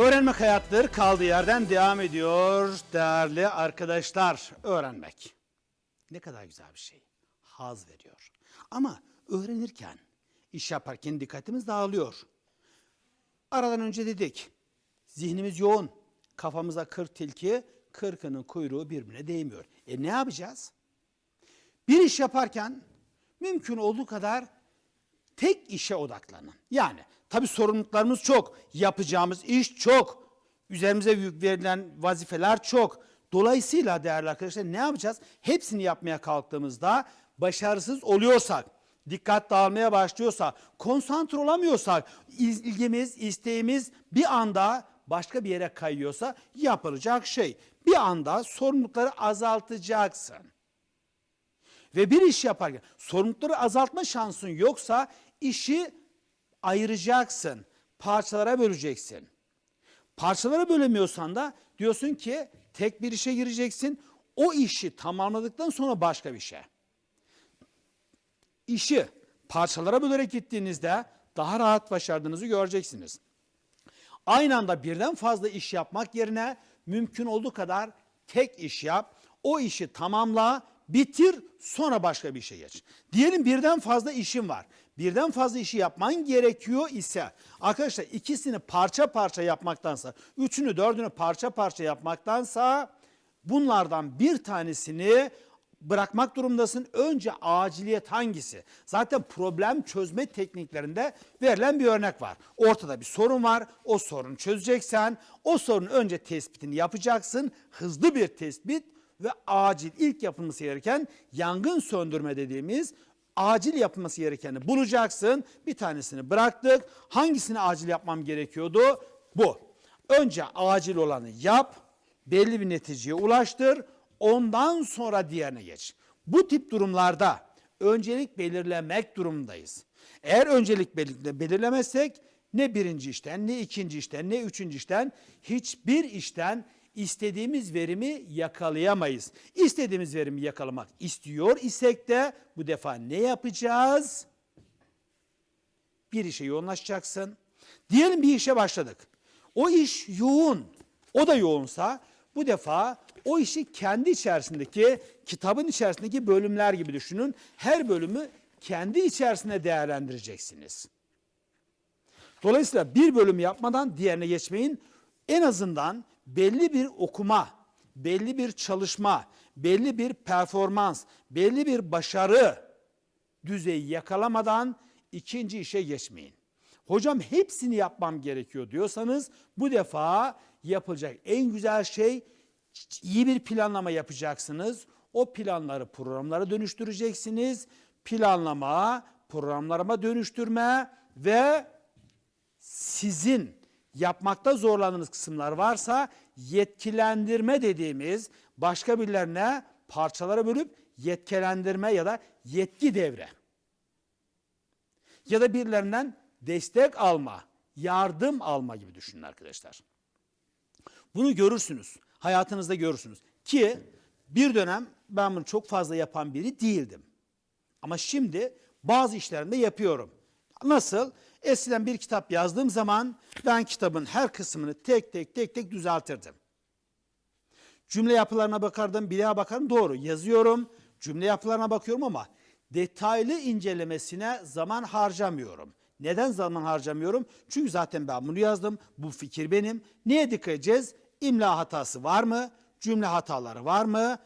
Öğrenmek hayattır kaldığı yerden devam ediyor değerli arkadaşlar. Öğrenmek ne kadar güzel bir şey. Haz veriyor. Ama öğrenirken, iş yaparken dikkatimiz dağılıyor. Aradan önce dedik. Zihnimiz yoğun. Kafamıza kırk tilki, kırkının kuyruğu birbirine değmiyor. E ne yapacağız? Bir iş yaparken mümkün olduğu kadar tek işe odaklanın. Yani tabi sorumluluklarımız çok, yapacağımız iş çok, üzerimize verilen vazifeler çok. Dolayısıyla değerli arkadaşlar ne yapacağız? Hepsini yapmaya kalktığımızda başarısız oluyorsak, dikkat dağılmaya başlıyorsa, konsantre olamıyorsak, il- ilgimiz, isteğimiz bir anda başka bir yere kayıyorsa yapılacak şey. Bir anda sorumlulukları azaltacaksın. Ve bir iş yaparken sorumlulukları azaltma şansın yoksa işi ayıracaksın. Parçalara böleceksin. Parçalara bölemiyorsan da diyorsun ki tek bir işe gireceksin. O işi tamamladıktan sonra başka bir şey. İşi parçalara bölerek gittiğinizde daha rahat başardığınızı göreceksiniz. Aynı anda birden fazla iş yapmak yerine mümkün olduğu kadar tek iş yap. O işi tamamla, bitir, sonra başka bir işe geç. Diyelim birden fazla işin var. Birden fazla işi yapman gerekiyor ise arkadaşlar ikisini parça parça yapmaktansa, üçünü dördünü parça parça yapmaktansa bunlardan bir tanesini bırakmak durumdasın. Önce aciliyet hangisi? Zaten problem çözme tekniklerinde verilen bir örnek var. Ortada bir sorun var. O sorunu çözeceksen o sorunun önce tespitini yapacaksın. Hızlı bir tespit ve acil ilk yapılması gereken yangın söndürme dediğimiz acil yapılması gerekeni bulacaksın. Bir tanesini bıraktık. Hangisini acil yapmam gerekiyordu? Bu. Önce acil olanı yap. Belli bir neticeye ulaştır. Ondan sonra diğerine geç. Bu tip durumlarda öncelik belirlemek durumundayız. Eğer öncelik belir- belirlemezsek ne birinci işten, ne ikinci işten, ne üçüncü işten hiçbir işten istediğimiz verimi yakalayamayız. İstediğimiz verimi yakalamak istiyor isek de bu defa ne yapacağız? Bir işe yoğunlaşacaksın. Diyelim bir işe başladık. O iş yoğun. O da yoğunsa bu defa o işi kendi içerisindeki kitabın içerisindeki bölümler gibi düşünün. Her bölümü kendi içerisinde değerlendireceksiniz. Dolayısıyla bir bölüm yapmadan diğerine geçmeyin. En azından belli bir okuma, belli bir çalışma, belli bir performans, belli bir başarı düzeyi yakalamadan ikinci işe geçmeyin. Hocam hepsini yapmam gerekiyor diyorsanız bu defa yapılacak en güzel şey iyi bir planlama yapacaksınız. O planları programlara dönüştüreceksiniz. Planlama, programlarıma dönüştürme ve sizin yapmakta zorlandığınız kısımlar varsa yetkilendirme dediğimiz başka birilerine parçalara bölüp yetkilendirme ya da yetki devre. Ya da birilerinden destek alma, yardım alma gibi düşünün arkadaşlar. Bunu görürsünüz. Hayatınızda görürsünüz. Ki bir dönem ben bunu çok fazla yapan biri değildim. Ama şimdi bazı işlerimde yapıyorum. Nasıl? Eskiden bir kitap yazdığım zaman ben kitabın her kısmını tek tek tek tek düzeltirdim. Cümle yapılarına bakardım, bir daha bakarım doğru yazıyorum. Cümle yapılarına bakıyorum ama detaylı incelemesine zaman harcamıyorum. Neden zaman harcamıyorum? Çünkü zaten ben bunu yazdım. Bu fikir benim. Neye dikkat edeceğiz? İmla hatası var mı? Cümle hataları var mı?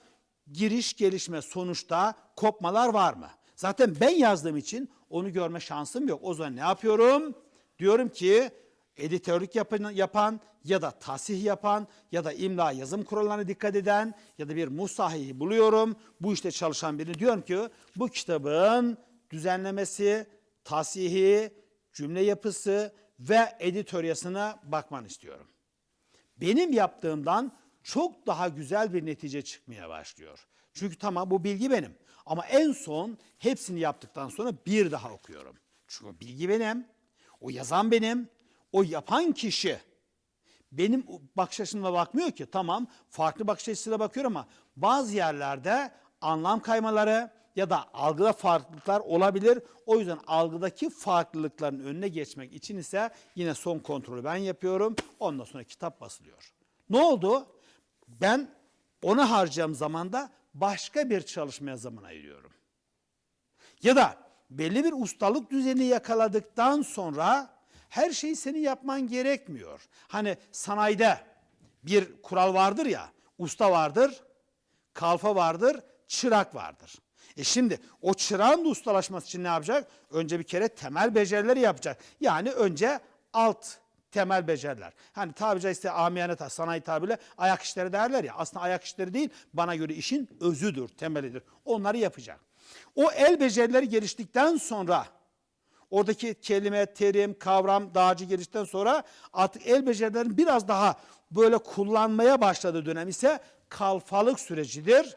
Giriş, gelişme, sonuçta kopmalar var mı? Zaten ben yazdığım için onu görme şansım yok. O zaman ne yapıyorum? Diyorum ki editörlük yapan, yapan ya da tasih yapan ya da imla yazım kurallarına dikkat eden ya da bir musahihi buluyorum. Bu işte çalışan birini diyorum ki bu kitabın düzenlemesi, tasihi, cümle yapısı ve editoryasına bakman istiyorum. Benim yaptığımdan çok daha güzel bir netice çıkmaya başlıyor. Çünkü tamam bu bilgi benim. Ama en son hepsini yaptıktan sonra bir daha okuyorum. Çünkü bilgi benim, o yazan benim, o yapan kişi benim bakış açımla bakmıyor ki. Tamam farklı bakış açısıyla bakıyor ama bazı yerlerde anlam kaymaları, ya da algıda farklılıklar olabilir. O yüzden algıdaki farklılıkların önüne geçmek için ise yine son kontrolü ben yapıyorum. Ondan sonra kitap basılıyor. Ne oldu? Ben ona harcayacağım zamanda başka bir çalışmaya zaman ayırıyorum. Ya da belli bir ustalık düzeni yakaladıktan sonra her şeyi senin yapman gerekmiyor. Hani sanayide bir kural vardır ya, usta vardır, kalfa vardır, çırak vardır. E şimdi o çırağın da ustalaşması için ne yapacak? Önce bir kere temel becerileri yapacak. Yani önce alt temel beceriler. Hani tabi caizse amiyane sanayi tabirle ayak işleri derler ya. Aslında ayak işleri değil bana göre işin özüdür, temelidir. Onları yapacak. O el becerileri geliştikten sonra oradaki kelime, terim, kavram, dağcı geliştikten sonra artık el becerilerini biraz daha böyle kullanmaya başladığı dönem ise kalfalık sürecidir.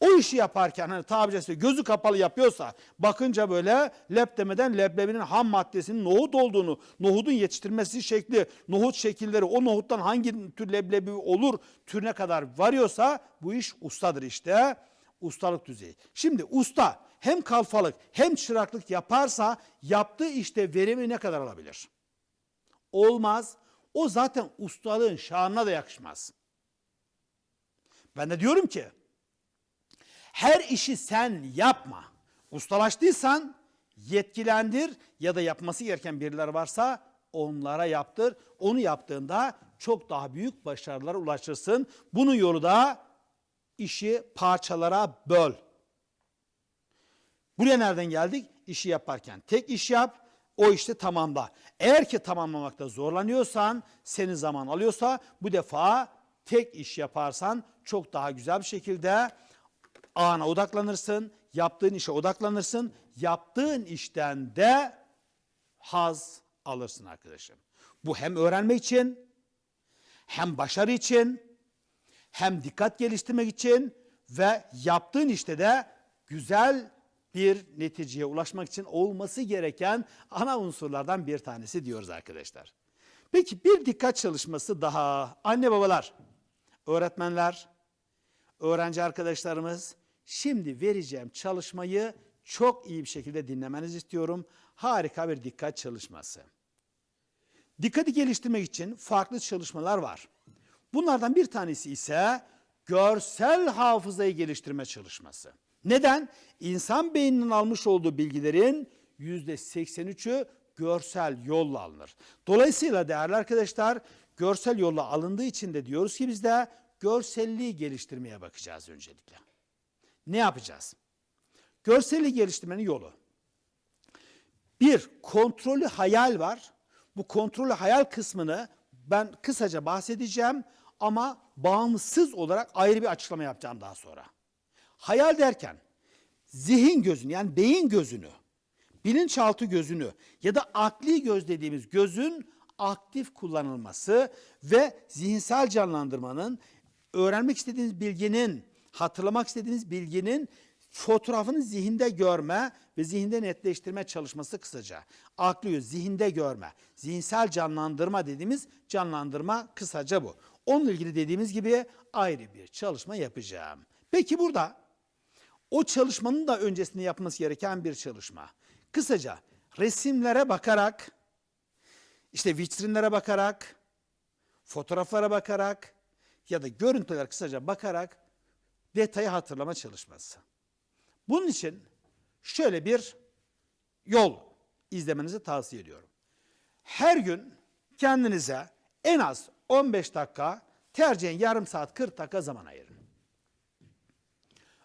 O işi yaparken hani tabiri caizse gözü kapalı yapıyorsa bakınca böyle lep demeden leblebinin ham maddesinin nohut olduğunu, nohudun yetiştirmesi şekli, nohut şekilleri, o nohuttan hangi tür leblebi olur türüne kadar varıyorsa bu iş ustadır işte. Ustalık düzeyi. Şimdi usta hem kalfalık hem çıraklık yaparsa yaptığı işte verimi ne kadar alabilir? Olmaz. O zaten ustalığın şanına da yakışmaz. Ben de diyorum ki her işi sen yapma. Ustalaştıysan yetkilendir ya da yapması gereken birileri varsa onlara yaptır. Onu yaptığında çok daha büyük başarılara ulaşırsın. Bunun yolu da işi parçalara böl. Buraya nereden geldik? İşi yaparken tek iş yap, o işte tamamla. Eğer ki tamamlamakta zorlanıyorsan, senin zaman alıyorsa bu defa tek iş yaparsan çok daha güzel bir şekilde ana odaklanırsın, yaptığın işe odaklanırsın. Yaptığın işten de haz alırsın arkadaşım. Bu hem öğrenme için, hem başarı için, hem dikkat geliştirmek için ve yaptığın işte de güzel bir neticeye ulaşmak için olması gereken ana unsurlardan bir tanesi diyoruz arkadaşlar. Peki bir dikkat çalışması daha. Anne babalar, öğretmenler, öğrenci arkadaşlarımız şimdi vereceğim çalışmayı çok iyi bir şekilde dinlemenizi istiyorum. Harika bir dikkat çalışması. Dikkati geliştirmek için farklı çalışmalar var. Bunlardan bir tanesi ise görsel hafızayı geliştirme çalışması. Neden? İnsan beyninin almış olduğu bilgilerin yüzde 83'ü görsel yolla alınır. Dolayısıyla değerli arkadaşlar görsel yolla alındığı için de diyoruz ki biz de görselliği geliştirmeye bakacağız öncelikle. Ne yapacağız? Görselliği geliştirmenin yolu. Bir, kontrolü hayal var. Bu kontrolü hayal kısmını ben kısaca bahsedeceğim ama bağımsız olarak ayrı bir açıklama yapacağım daha sonra. Hayal derken zihin gözünü yani beyin gözünü, bilinçaltı gözünü ya da akli göz dediğimiz gözün aktif kullanılması ve zihinsel canlandırmanın öğrenmek istediğiniz bilginin, hatırlamak istediğiniz bilginin fotoğrafını zihinde görme ve zihinde netleştirme çalışması kısaca. Aklı göz, zihinde görme, zihinsel canlandırma dediğimiz canlandırma kısaca bu. Onunla ilgili dediğimiz gibi ayrı bir çalışma yapacağım. Peki burada o çalışmanın da öncesinde yapılması gereken bir çalışma. Kısaca resimlere bakarak, işte vitrinlere bakarak, fotoğraflara bakarak ya da görüntülere kısaca bakarak detayı hatırlama çalışması. Bunun için şöyle bir yol izlemenizi tavsiye ediyorum. Her gün kendinize en az 15 dakika, tercihen yarım saat 40 dakika zaman ayırın.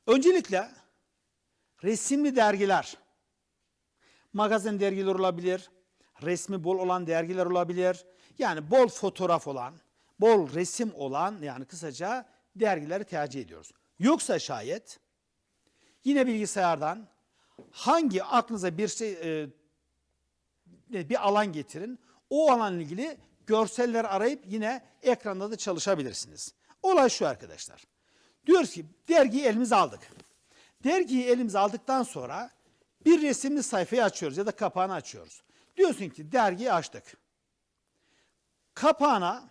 Öncelikle resimli dergiler, magazin dergiler olabilir, resmi bol olan dergiler olabilir. Yani bol fotoğraf olan, bol resim olan yani kısaca dergileri tercih ediyoruz. Yoksa şayet yine bilgisayardan hangi aklınıza bir şey e, bir alan getirin. O alanla ilgili görseller arayıp yine ekranda da çalışabilirsiniz. Olay şu arkadaşlar. Diyoruz ki dergiyi elimize aldık. Dergiyi elimize aldıktan sonra bir resimli sayfayı açıyoruz ya da kapağını açıyoruz. Diyorsun ki dergiyi açtık. Kapağına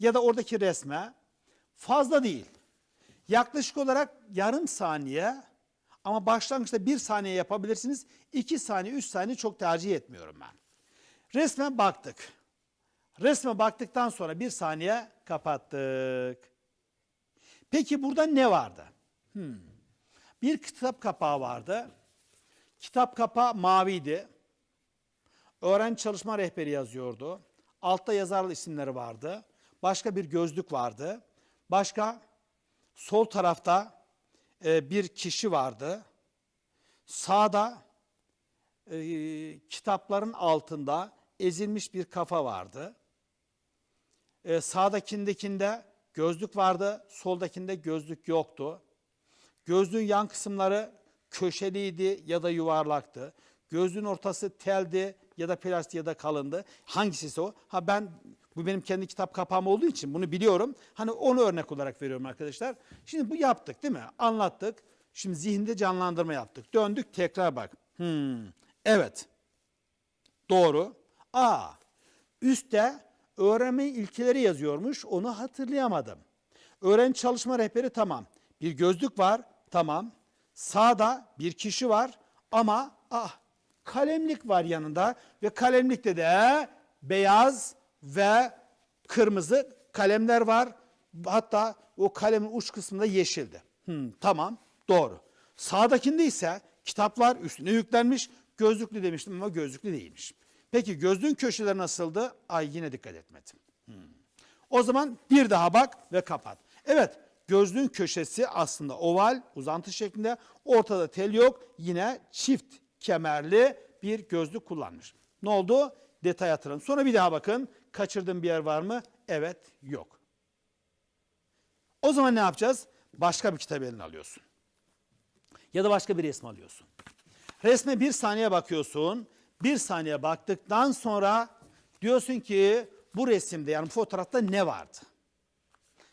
ya da oradaki resme fazla değil. Yaklaşık olarak yarım saniye Ama başlangıçta bir saniye yapabilirsiniz. 2 saniye, 3 saniye çok tercih etmiyorum ben. Resme baktık. Resme baktıktan sonra bir saniye kapattık. Peki burada ne vardı? Hmm. Bir kitap kapağı vardı. Kitap kapağı maviydi. Öğrenci çalışma rehberi yazıyordu. Altta yazarlı isimleri vardı. Başka bir gözlük vardı. Başka sol tarafta e, bir kişi vardı. Sağda e, kitapların altında ezilmiş bir kafa vardı. E, sağdakindekinde gözlük vardı, soldakinde gözlük yoktu. Gözlüğün yan kısımları köşeliydi ya da yuvarlaktı. Gözlüğün ortası teldi ya da plastik ya da kalındı. Hangisi o? Ha ben bu benim kendi kitap kapağım olduğu için bunu biliyorum. Hani onu örnek olarak veriyorum arkadaşlar. Şimdi bu yaptık değil mi? Anlattık. Şimdi zihinde canlandırma yaptık. Döndük tekrar bak. Hmm, evet. Doğru. A. Üstte öğrenme ilkeleri yazıyormuş. Onu hatırlayamadım. Öğrenci çalışma rehberi tamam. Bir gözlük var. Tamam. Sağda bir kişi var ama ah kalemlik var yanında ve kalemlikte de beyaz ve kırmızı kalemler var. Hatta o kalemin uç kısmında yeşildi. Hmm, tamam doğru. Sağdakinde ise kitaplar üstüne yüklenmiş. Gözlüklü demiştim ama gözlüklü değilmiş. Peki gözlüğün köşeleri nasıldı? Ay yine dikkat etmedim. Hmm. O zaman bir daha bak ve kapat. Evet gözlüğün köşesi aslında oval uzantı şeklinde. Ortada tel yok. Yine çift kemerli bir gözlük kullanmış. Ne oldu? Detay hatırlayın. Sonra bir daha bakın. Kaçırdığım bir yer var mı? Evet yok. O zaman ne yapacağız? Başka bir kitap eline alıyorsun. Ya da başka bir resim alıyorsun. Resme bir saniye bakıyorsun. Bir saniye baktıktan sonra diyorsun ki bu resimde yani fotoğrafta ne vardı?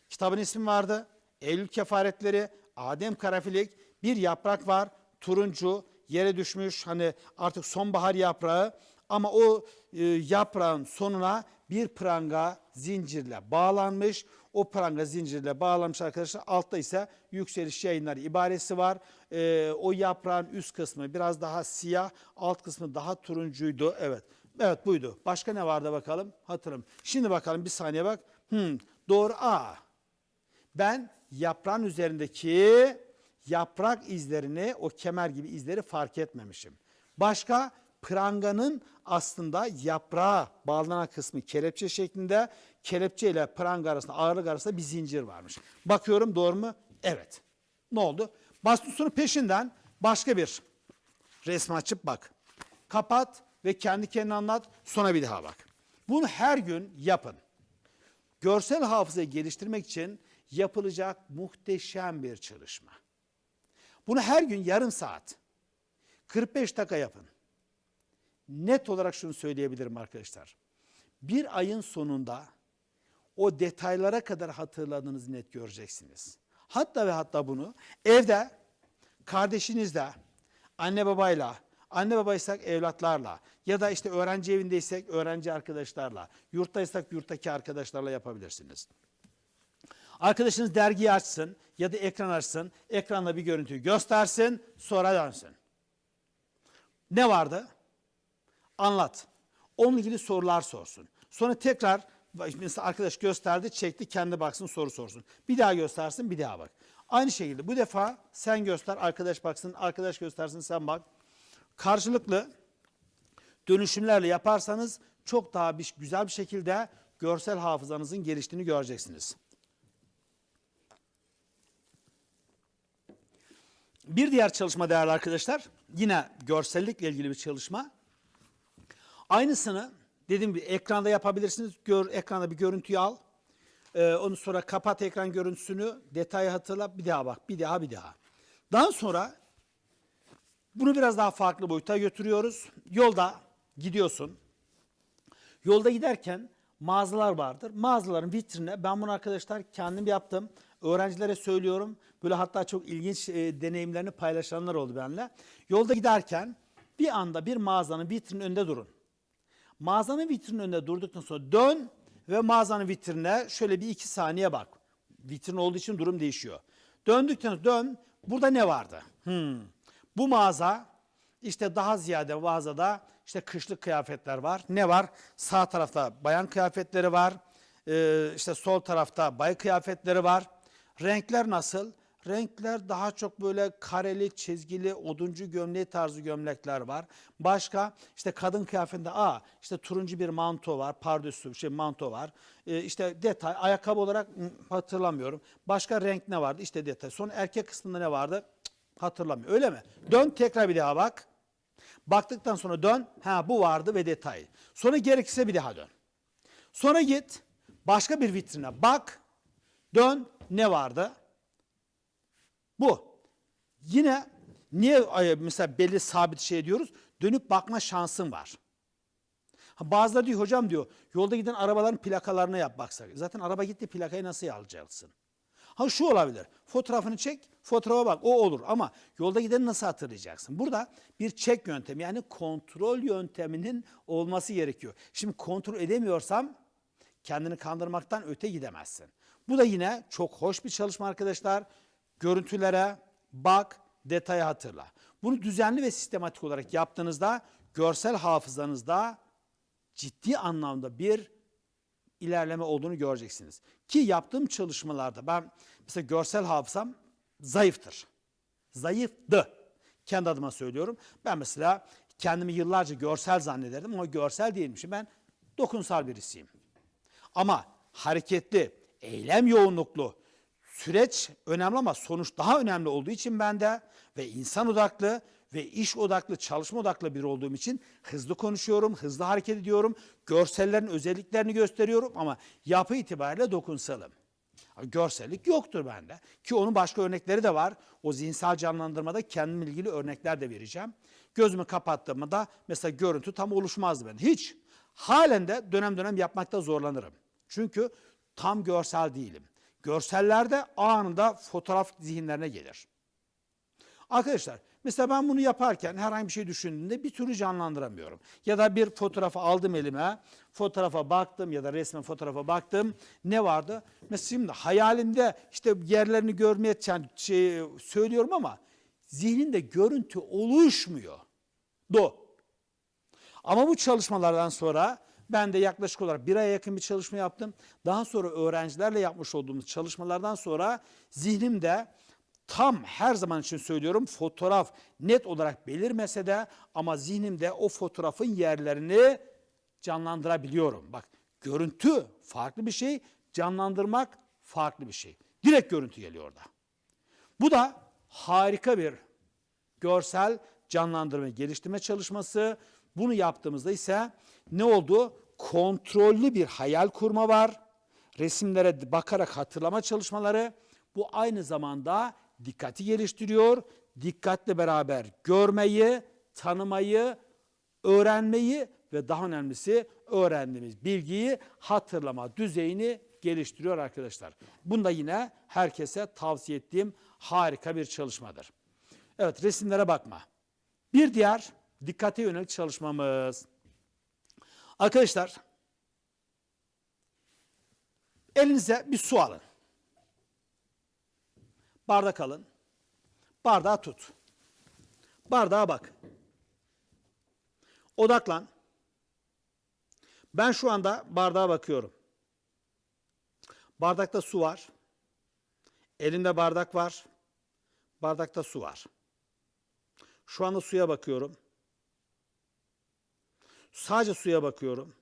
Kitabın ismi vardı. Eylül kefaretleri, Adem Karafilik, bir yaprak var, turuncu, yere düşmüş hani artık sonbahar yaprağı ama o e, yaprağın sonuna bir pranga zincirle bağlanmış. O pranga zincirle bağlanmış arkadaşlar. Altta ise yükseliş yayınları ibaresi var. E, o yaprağın üst kısmı biraz daha siyah, alt kısmı daha turuncuydu. Evet. Evet buydu. Başka ne vardı bakalım? Hatırım. Şimdi bakalım bir saniye bak. Hmm, doğru A. Ben yaprağın üzerindeki yaprak izlerini, o kemer gibi izleri fark etmemişim. Başka pranganın aslında yaprağa bağlanan kısmı kelepçe şeklinde. Kelepçe ile pranga arasında, ağırlık arasında bir zincir varmış. Bakıyorum doğru mu? Evet. Ne oldu? Bastonun peşinden başka bir resmi açıp bak. Kapat ve kendi kendine anlat. Sonra bir daha bak. Bunu her gün yapın. Görsel hafızayı geliştirmek için yapılacak muhteşem bir çalışma. Bunu her gün yarım saat, 45 dakika yapın. Net olarak şunu söyleyebilirim arkadaşlar. Bir ayın sonunda o detaylara kadar hatırladığınızı net göreceksiniz. Hatta ve hatta bunu evde, kardeşinizle, anne babayla, anne babaysak evlatlarla ya da işte öğrenci evindeysek öğrenci arkadaşlarla, yurttaysak yurttaki arkadaşlarla yapabilirsiniz. Arkadaşınız dergiyi açsın ya da ekran açsın, ekranda bir görüntüyü göstersin, sonra dönsün. Ne vardı? Anlat. Onunla ilgili sorular sorsun. Sonra tekrar mesela arkadaş gösterdi, çekti, kendi baksın, soru sorsun. Bir daha göstersin, bir daha bak. Aynı şekilde bu defa sen göster, arkadaş baksın, arkadaş göstersin, sen bak. Karşılıklı dönüşümlerle yaparsanız çok daha bir, güzel bir şekilde görsel hafızanızın geliştiğini göreceksiniz. Bir diğer çalışma değerli arkadaşlar, yine görsellikle ilgili bir çalışma. Aynısını dediğim gibi ekranda yapabilirsiniz. Gör, ekranda bir görüntüyü al. Ee, onu sonra kapat ekran görüntüsünü, detayı hatırla, bir daha bak, bir daha, bir daha. Daha sonra bunu biraz daha farklı boyuta götürüyoruz. Yolda gidiyorsun. Yolda giderken mağazalar vardır. Mağazaların vitrine ben bunu arkadaşlar kendim yaptım. Öğrencilere söylüyorum. Böyle hatta çok ilginç e, deneyimlerini paylaşanlar oldu benimle. Yolda giderken bir anda bir mağazanın vitrinin önünde durun. Mağazanın vitrinin önünde durduktan sonra dön ve mağazanın vitrine şöyle bir iki saniye bak. Vitrin olduğu için durum değişiyor. Döndükten sonra dön. Burada ne vardı? Hmm. Bu mağaza işte daha ziyade mağazada işte kışlık kıyafetler var. Ne var? Sağ tarafta bayan kıyafetleri var. Ee, işte sol tarafta bay kıyafetleri var. Renkler nasıl? Renkler daha çok böyle kareli, çizgili, oduncu gömleği tarzı gömlekler var. Başka işte kadın kıyafetinde aa işte turuncu bir manto var, pardösü şey manto var. Ee, işte detay ayakkabı olarak hatırlamıyorum. Başka renk ne vardı? İşte detay. Sonra erkek kısmında ne vardı? Hatırlamıyorum. Öyle mi? Dön tekrar bir daha bak. Baktıktan sonra dön. Ha bu vardı ve detay. Sonra gerekirse bir daha dön. Sonra git başka bir vitrine bak. Dön ne vardı? Bu. Yine niye mesela belli sabit şey diyoruz? Dönüp bakma şansın var. Bazıları diyor hocam diyor yolda giden arabaların plakalarına yap baksak. Zaten araba gitti plakayı nasıl alacaksın? Ha şu olabilir. Fotoğrafını çek, fotoğrafa bak. O olur ama yolda gideni nasıl hatırlayacaksın? Burada bir çek yöntemi yani kontrol yönteminin olması gerekiyor. Şimdi kontrol edemiyorsam kendini kandırmaktan öte gidemezsin. Bu da yine çok hoş bir çalışma arkadaşlar. Görüntülere bak, detayı hatırla. Bunu düzenli ve sistematik olarak yaptığınızda görsel hafızanızda ciddi anlamda bir ilerleme olduğunu göreceksiniz. Ki yaptığım çalışmalarda ben mesela görsel hafızam zayıftır. Zayıftı. Kendi adıma söylüyorum. Ben mesela kendimi yıllarca görsel zannederdim ama görsel değilmişim. Ben dokunsal birisiyim. Ama hareketli, eylem yoğunluklu, süreç önemli ama sonuç daha önemli olduğu için ben de ve insan odaklı ve iş odaklı, çalışma odaklı biri olduğum için hızlı konuşuyorum, hızlı hareket ediyorum, görsellerin özelliklerini gösteriyorum ama yapı itibariyle dokunsalım. Görsellik yoktur bende. Ki onun başka örnekleri de var. O zihinsel canlandırmada kendimle ilgili örnekler de vereceğim. Gözümü kapattığımda da mesela görüntü tam oluşmazdı bende. Hiç. Halen de dönem dönem yapmakta zorlanırım. Çünkü tam görsel değilim. Görsellerde anında fotoğraf zihinlerine gelir. Arkadaşlar mesela ben bunu yaparken herhangi bir şey düşündüğümde bir türlü canlandıramıyorum. Ya da bir fotoğrafı aldım elime, fotoğrafa baktım ya da resme fotoğrafa baktım. Ne vardı? Mesela şimdi hayalimde işte yerlerini görmeye şey, söylüyorum ama zihninde görüntü oluşmuyor. Do. Ama bu çalışmalardan sonra ben de yaklaşık olarak bir aya yakın bir çalışma yaptım. Daha sonra öğrencilerle yapmış olduğumuz çalışmalardan sonra zihnimde tam her zaman için söylüyorum fotoğraf net olarak belirmese de ama zihnimde o fotoğrafın yerlerini canlandırabiliyorum. Bak görüntü farklı bir şey, canlandırmak farklı bir şey. Direkt görüntü geliyor orada. Bu da harika bir görsel canlandırma geliştirme çalışması. Bunu yaptığımızda ise ne oldu? Kontrollü bir hayal kurma var. Resimlere bakarak hatırlama çalışmaları. Bu aynı zamanda dikkati geliştiriyor. Dikkatle beraber görmeyi, tanımayı, öğrenmeyi ve daha önemlisi öğrendiğimiz bilgiyi hatırlama düzeyini geliştiriyor arkadaşlar. Bunda yine herkese tavsiye ettiğim harika bir çalışmadır. Evet resimlere bakma. Bir diğer dikkate yönelik çalışmamız. Arkadaşlar elinize bir su alın. Bardak alın. Bardağı tut. Bardağa bak. Odaklan. Ben şu anda bardağa bakıyorum. Bardakta su var. Elinde bardak var. Bardakta su var. Şu anda suya bakıyorum. Sadece suya bakıyorum.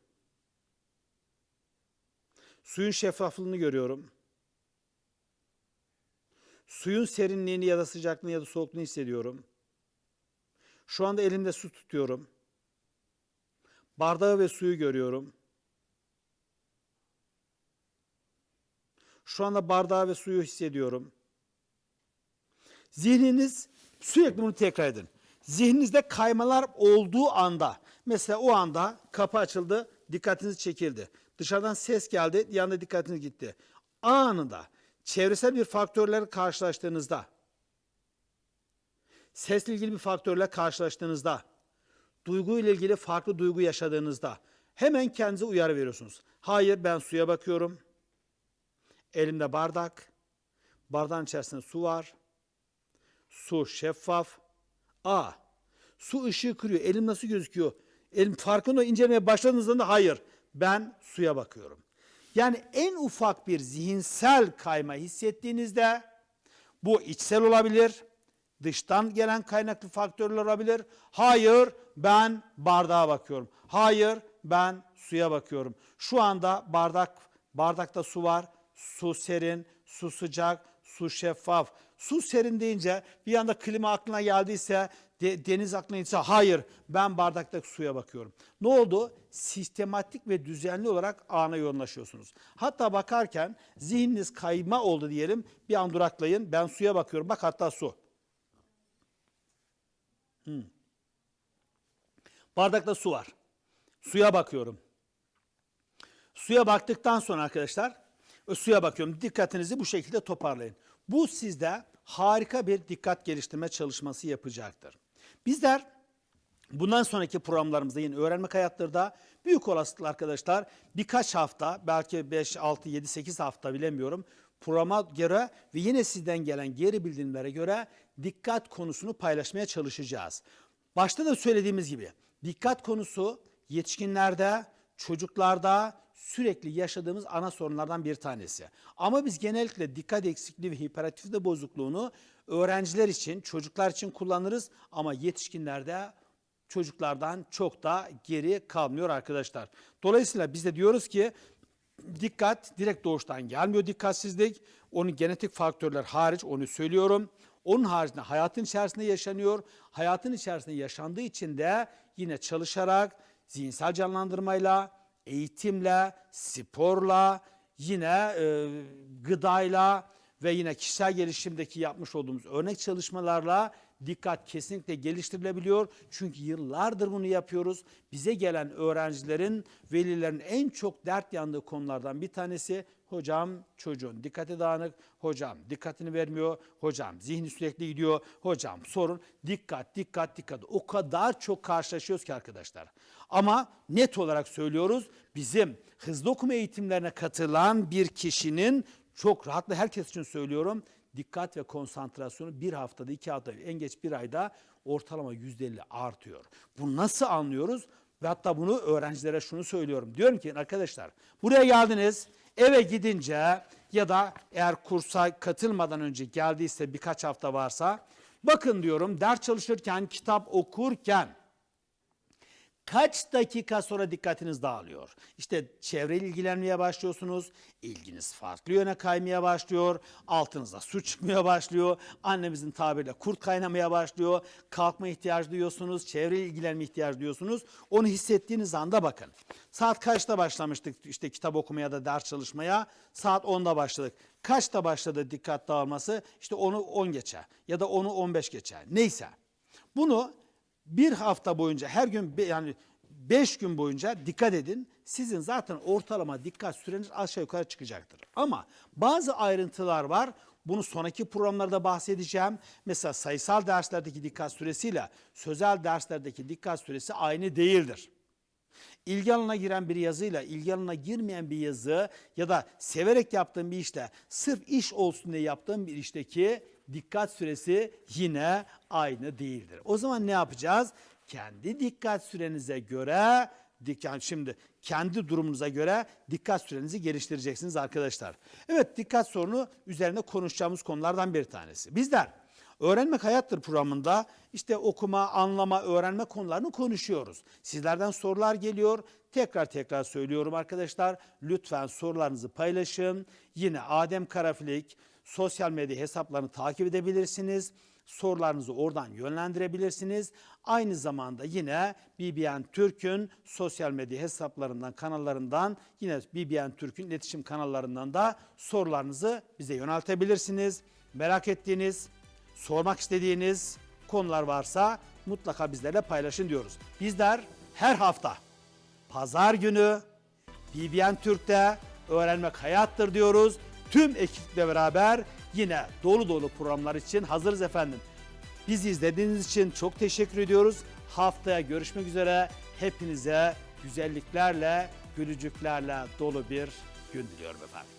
Suyun şeffaflığını görüyorum. Suyun serinliğini ya da sıcaklığını ya da soğukluğunu hissediyorum. Şu anda elimde su tutuyorum. Bardağı ve suyu görüyorum. Şu anda bardağı ve suyu hissediyorum. Zihniniz sürekli bunu tekrar edin. Zihninizde kaymalar olduğu anda, mesela o anda kapı açıldı, dikkatiniz çekildi. Dışarıdan ses geldi, yanında dikkatiniz gitti. Anında çevresel bir faktörlerle karşılaştığınızda, sesle ilgili bir faktörle karşılaştığınızda, duygu ile ilgili farklı duygu yaşadığınızda hemen kendinize uyarı veriyorsunuz. Hayır ben suya bakıyorum. Elimde bardak. Bardağın içerisinde su var. Su şeffaf. A. Su ışığı kırıyor. Elim nasıl gözüküyor? Elim farkında incelemeye başladığınızda da hayır. Ben suya bakıyorum. Yani en ufak bir zihinsel kayma hissettiğinizde bu içsel olabilir, dıştan gelen kaynaklı faktörler olabilir. Hayır, ben bardağa bakıyorum. Hayır, ben suya bakıyorum. Şu anda bardak bardakta su var. Su serin, su sıcak, su şeffaf. Su serin deyince bir anda klima aklına geldiyse, de- deniz aklına geldiyse hayır ben bardaktaki suya bakıyorum. Ne oldu? Sistematik ve düzenli olarak ana yoğunlaşıyorsunuz. Hatta bakarken zihniniz kayma oldu diyelim. Bir an duraklayın. Ben suya bakıyorum. Bak hatta su. Hmm. Bardakta su var. Suya bakıyorum. Suya baktıktan sonra arkadaşlar suya bakıyorum. Dikkatinizi bu şekilde toparlayın. Bu sizde harika bir dikkat geliştirme çalışması yapacaktır. Bizler bundan sonraki programlarımızda yine öğrenmek hayatlarında büyük olasılıkla arkadaşlar birkaç hafta belki 5, 6, 7, 8 hafta bilemiyorum programa göre ve yine sizden gelen geri bildirimlere göre dikkat konusunu paylaşmaya çalışacağız. Başta da söylediğimiz gibi dikkat konusu yetişkinlerde, çocuklarda sürekli yaşadığımız ana sorunlardan bir tanesi. Ama biz genellikle dikkat eksikliği ve hiperaktifite bozukluğunu öğrenciler için, çocuklar için kullanırız ama yetişkinlerde çocuklardan çok da geri kalmıyor arkadaşlar. Dolayısıyla biz de diyoruz ki dikkat direkt doğuştan gelmiyor dikkatsizlik. Onun genetik faktörler hariç onu söylüyorum. Onun haricinde hayatın içerisinde yaşanıyor. Hayatın içerisinde yaşandığı için de yine çalışarak, zihinsel canlandırmayla, eğitimle, sporla, yine e, gıdayla ve yine kişisel gelişimdeki yapmış olduğumuz örnek çalışmalarla dikkat kesinlikle geliştirilebiliyor. Çünkü yıllardır bunu yapıyoruz. Bize gelen öğrencilerin, velilerin en çok dert yandığı konulardan bir tanesi hocam çocuğun dikkati dağınık, hocam dikkatini vermiyor, hocam zihni sürekli gidiyor, hocam sorun dikkat, dikkat, dikkat. O kadar çok karşılaşıyoruz ki arkadaşlar. Ama net olarak söylüyoruz bizim hızlı okuma eğitimlerine katılan bir kişinin çok rahatla herkes için söylüyorum. Dikkat ve konsantrasyonu bir haftada, iki haftada, en geç bir ayda ortalama yüzde elli artıyor. Bunu nasıl anlıyoruz? Ve hatta bunu öğrencilere şunu söylüyorum. Diyorum ki arkadaşlar buraya geldiniz eve gidince ya da eğer kursa katılmadan önce geldiyse birkaç hafta varsa bakın diyorum ders çalışırken, kitap okurken kaç dakika sonra dikkatiniz dağılıyor. İşte çevreyle ilgilenmeye başlıyorsunuz. ilginiz farklı yöne kaymaya başlıyor. Altınıza su çıkmaya başlıyor. Annemizin tabiriyle kurt kaynamaya başlıyor. Kalkma ihtiyacı duyuyorsunuz. Çevreyle ilgilenme ihtiyacı duyuyorsunuz. Onu hissettiğiniz anda bakın. Saat kaçta başlamıştık işte kitap okumaya da ders çalışmaya? Saat 10'da başladık. Kaçta başladı dikkat dağılması? İşte onu 10 geçe ya da onu 15 geçe. Neyse. Bunu bir hafta boyunca her gün yani beş gün boyunca dikkat edin. Sizin zaten ortalama dikkat süreniz aşağı yukarı çıkacaktır. Ama bazı ayrıntılar var. Bunu sonraki programlarda bahsedeceğim. Mesela sayısal derslerdeki dikkat süresiyle sözel derslerdeki dikkat süresi aynı değildir. İlgi alanına giren bir yazıyla ilgi alanına girmeyen bir yazı ya da severek yaptığım bir işte sırf iş olsun diye yaptığım bir işteki dikkat süresi yine aynı değildir. O zaman ne yapacağız? Kendi dikkat sürenize göre dikkat şimdi kendi durumunuza göre dikkat sürenizi geliştireceksiniz arkadaşlar. Evet dikkat sorunu üzerine konuşacağımız konulardan bir tanesi. Bizler Öğrenmek Hayattır programında işte okuma, anlama, öğrenme konularını konuşuyoruz. Sizlerden sorular geliyor. Tekrar tekrar söylüyorum arkadaşlar. Lütfen sorularınızı paylaşın. Yine Adem Karafilik sosyal medya hesaplarını takip edebilirsiniz. Sorularınızı oradan yönlendirebilirsiniz. Aynı zamanda yine BBN Türk'ün sosyal medya hesaplarından, kanallarından yine BBN Türk'ün iletişim kanallarından da sorularınızı bize yöneltebilirsiniz. Merak ettiğiniz, sormak istediğiniz konular varsa mutlaka bizlerle paylaşın diyoruz. Bizler her hafta pazar günü BBN Türk'te öğrenmek hayattır diyoruz. Tüm ekiple beraber yine dolu dolu programlar için hazırız efendim. Bizi izlediğiniz için çok teşekkür ediyoruz. Haftaya görüşmek üzere. Hepinize güzelliklerle, gülücüklerle dolu bir gün diliyorum efendim.